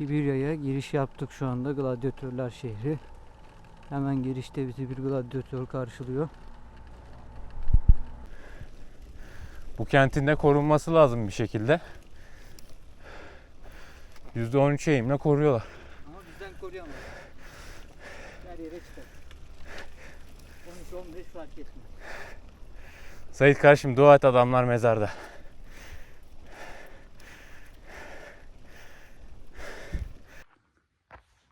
Kibirya'ya giriş yaptık şu anda gladyatörler şehri. Hemen girişte bizi bir gladyatör karşılıyor. Bu kentin de korunması lazım bir şekilde. %13 eğimle koruyorlar. Ama bizden koruyamaz. Her yere çıkar. 13-15 fark etmez. Sait kardeşim dua et adamlar mezarda.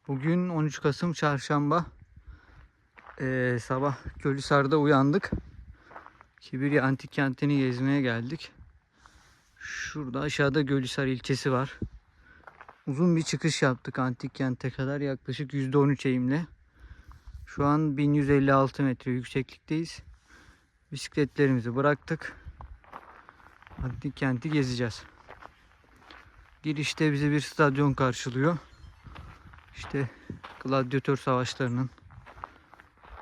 Bugün 13 Kasım Çarşamba. Ee, sabah Gölhisar'da uyandık. Kibirya Antik Kenti'ni gezmeye geldik. Şurada aşağıda Gölhisar ilçesi var. Uzun bir çıkış yaptık Antik Kent'e kadar yaklaşık %13 eğimle. Şu an 1156 metre yükseklikteyiz. Bisikletlerimizi bıraktık. Antik Kent'i gezeceğiz. Girişte bizi bir stadyon karşılıyor. İşte gladyatör savaşlarının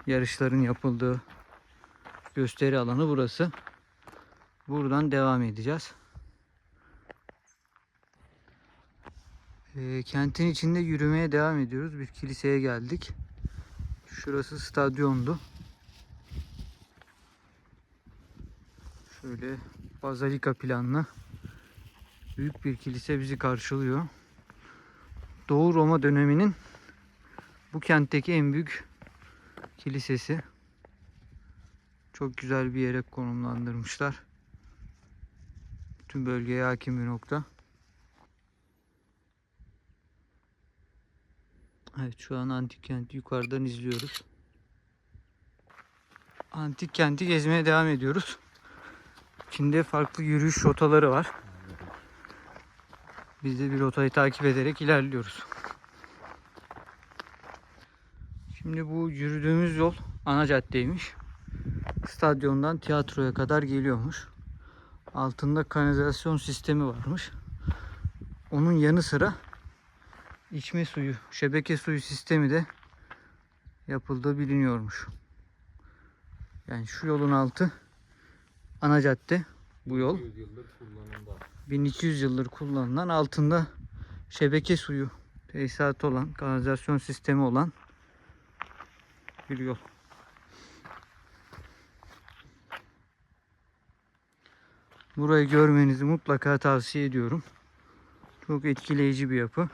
yarışların yapıldığı gösteri alanı burası. Buradan devam edeceğiz. Ee, kentin içinde yürümeye devam ediyoruz. Bir kiliseye geldik. Şurası stadyondu. Şöyle bazalika planlı büyük bir kilise bizi karşılıyor. Doğu Roma döneminin bu kentteki en büyük kilisesi. Çok güzel bir yere konumlandırmışlar. Bütün bölgeye hakim bir nokta. Evet şu an antik kenti yukarıdan izliyoruz. Antik kenti gezmeye devam ediyoruz. İçinde farklı yürüyüş rotaları var. Biz de bir rotayı takip ederek ilerliyoruz. Şimdi bu yürüdüğümüz yol ana caddeymiş. Stadyondan tiyatroya kadar geliyormuş. Altında kanalizasyon sistemi varmış. Onun yanı sıra içme suyu, şebeke suyu sistemi de yapıldığı biliniyormuş. Yani şu yolun altı ana cadde bu yol. 1200 yıldır kullanılan altında şebeke suyu tesisatı olan kanalizasyon sistemi olan bir yol. Burayı görmenizi mutlaka tavsiye ediyorum. Çok etkileyici bir yapı.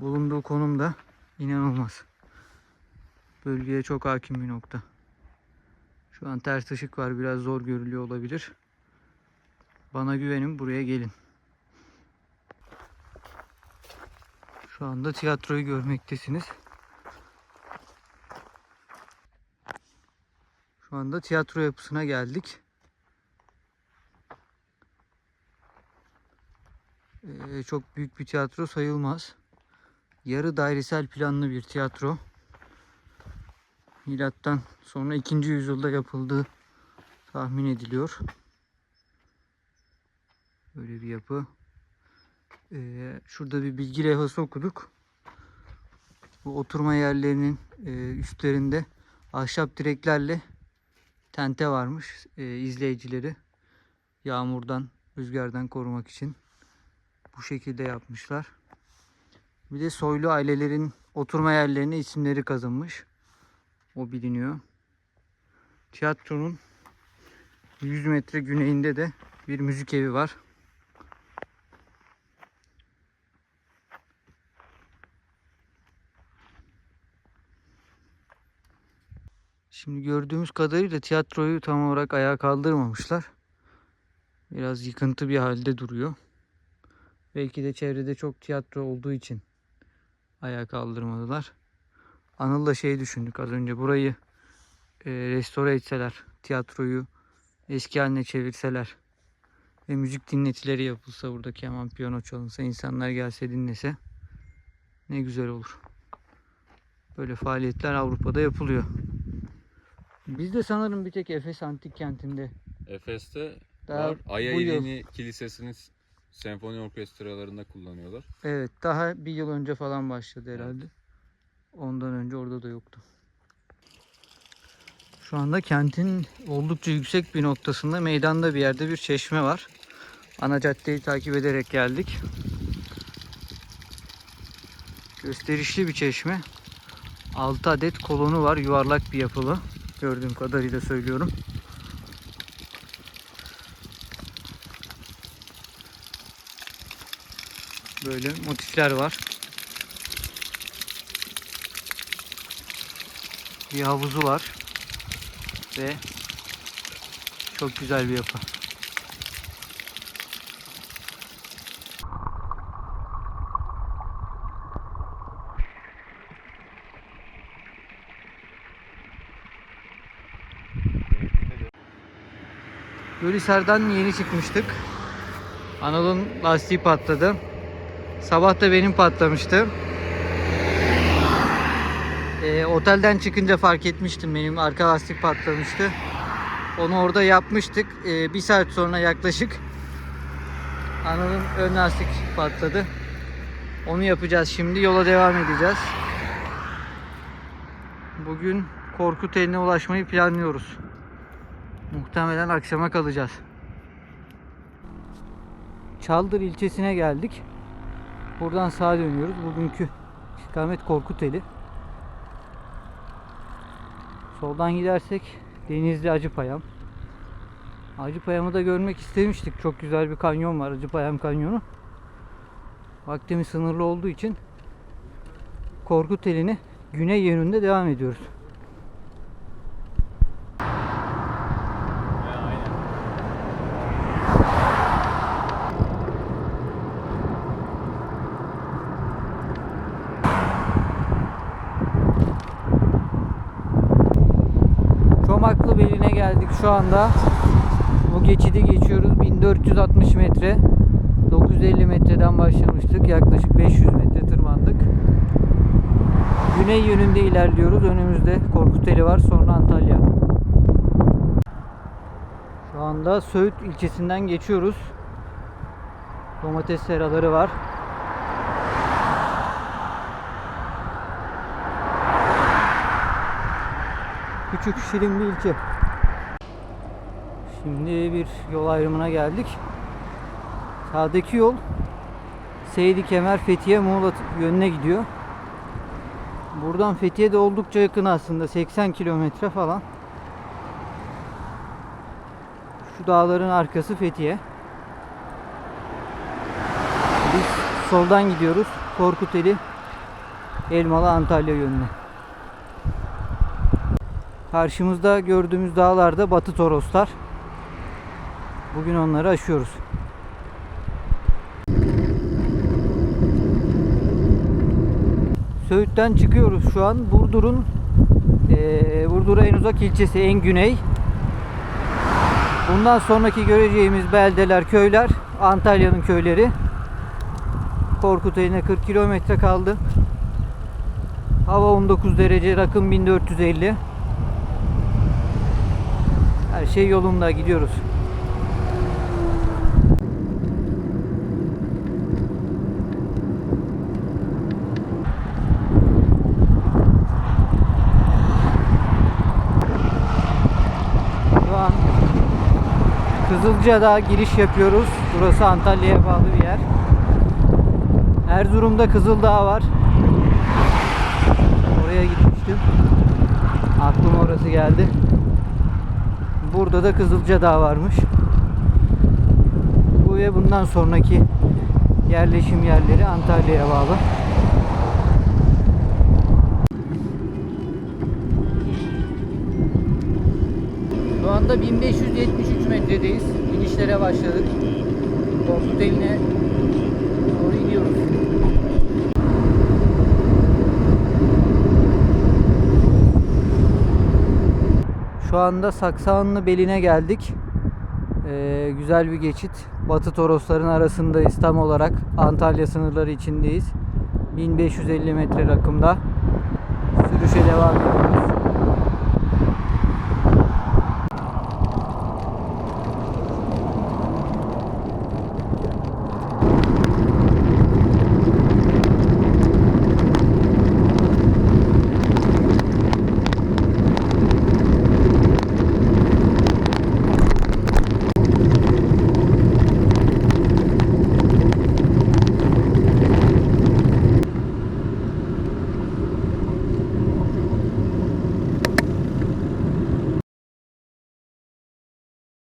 Bulunduğu konum da inanılmaz. Bölgeye çok hakim bir nokta. Şu an ters ışık var biraz zor görülüyor olabilir. Bana güvenin buraya gelin. Şu anda tiyatroyu görmektesiniz. Şu anda tiyatro yapısına geldik. Ee, çok büyük bir tiyatro sayılmaz. Yarı dairesel planlı bir tiyatro. Milattan sonra 2. yüzyılda yapıldığı tahmin ediliyor. Böyle bir yapı. Ee, şurada bir bilgi levhası okuduk. Bu oturma yerlerinin e, üstlerinde ahşap direklerle tente varmış e, izleyicileri yağmurdan, rüzgardan korumak için bu şekilde yapmışlar. Bir de soylu ailelerin oturma yerlerine isimleri kazınmış. O biliniyor. Tiyatronun 100 metre güneyinde de bir müzik evi var. Şimdi gördüğümüz kadarıyla tiyatroyu tam olarak ayağa kaldırmamışlar. Biraz yıkıntı bir halde duruyor. Belki de çevrede çok tiyatro olduğu için ayağa kaldırmadılar. Anıl'la şey düşündük az önce burayı e, restore etseler, tiyatroyu eski haline çevirseler ve müzik dinletileri yapılsa burada keman piyano çalınsa insanlar gelse dinlese ne güzel olur. Böyle faaliyetler Avrupa'da yapılıyor. Biz de sanırım bir tek Efes Antik Kenti'nde Efes'te Daha var. Aya İlini Kilisesi'nin senfoni orkestralarında kullanıyorlar. Evet daha bir yıl önce falan başladı herhalde. Ondan önce orada da yoktu. Şu anda kentin oldukça yüksek bir noktasında meydanda bir yerde bir çeşme var. Ana caddeyi takip ederek geldik. Gösterişli bir çeşme. 6 adet kolonu var. Yuvarlak bir yapılı. Gördüğüm kadarıyla söylüyorum. Böyle motifler var. Bir havuzu var. Ve çok güzel bir yapı. Gölhisar'dan yeni çıkmıştık. Anadolu'nun lastiği patladı. Sabah da benim patlamıştı. Ee, otelden çıkınca fark etmiştim benim arka lastik patlamıştı. Onu orada yapmıştık. Ee, bir saat sonra yaklaşık Anadolu'nun ön lastik patladı. Onu yapacağız şimdi. Yola devam edeceğiz. Bugün Korkut eline ulaşmayı planlıyoruz. Muhtemelen akşama kalacağız. Çaldır ilçesine geldik. Buradan sağa dönüyoruz. Bugünkü istikamet Korkuteli. Soldan gidersek Denizli Acıpayam. Acıpayam'ı da görmek istemiştik. Çok güzel bir kanyon var Acıpayam Kanyonu. Vaktimiz sınırlı olduğu için Korkuteli'ni güney yönünde devam ediyoruz. Çomaklı Beline geldik şu anda. Bu geçidi geçiyoruz. 1460 metre. 950 metreden başlamıştık. Yaklaşık 500 metre tırmandık. Güney yönünde ilerliyoruz. Önümüzde Korkuteli var. Sonra Antalya. Şu anda Söğüt ilçesinden geçiyoruz. Domates seraları var. Küçük şirin bir ilçe. Şimdi bir yol ayrımına geldik. Sağdaki yol Seydi Kemer Fethiye Muğla yönüne gidiyor. Buradan Fethiye de oldukça yakın aslında 80 kilometre falan. Şu dağların arkası Fethiye. Biz soldan gidiyoruz. Korkuteli Elmalı Antalya yönüne. Karşımızda gördüğümüz dağlarda Batı Toroslar. Bugün onları aşıyoruz. Söğüt'ten çıkıyoruz şu an. Burdur'un Burdur'a en uzak ilçesi en güney. Bundan sonraki göreceğimiz beldeler, köyler Antalya'nın köyleri. Korkuteli'ne 40 kilometre kaldı. Hava 19 derece, rakım 1450. Her şey yolunda gidiyoruz. Şu an Kızılca'da giriş yapıyoruz. Burası Antalya'ya bağlı bir yer. Erzurum'da Kızıldağ var. Oraya gitmiştim. Aklıma orası geldi. Burada da Kızılca Dağ varmış. Bu ve bundan sonraki yerleşim yerleri Antalya'ya bağlı. Şu anda 1573 metredeyiz. İnişlere başladık. Korkut eline doğru iniyoruz. Şu anda Saksanlı Beline geldik. Ee, güzel bir geçit. Batı Torosların arasındayız tam olarak. Antalya sınırları içindeyiz. 1550 metre rakımda. Sürüşe devam ediyoruz.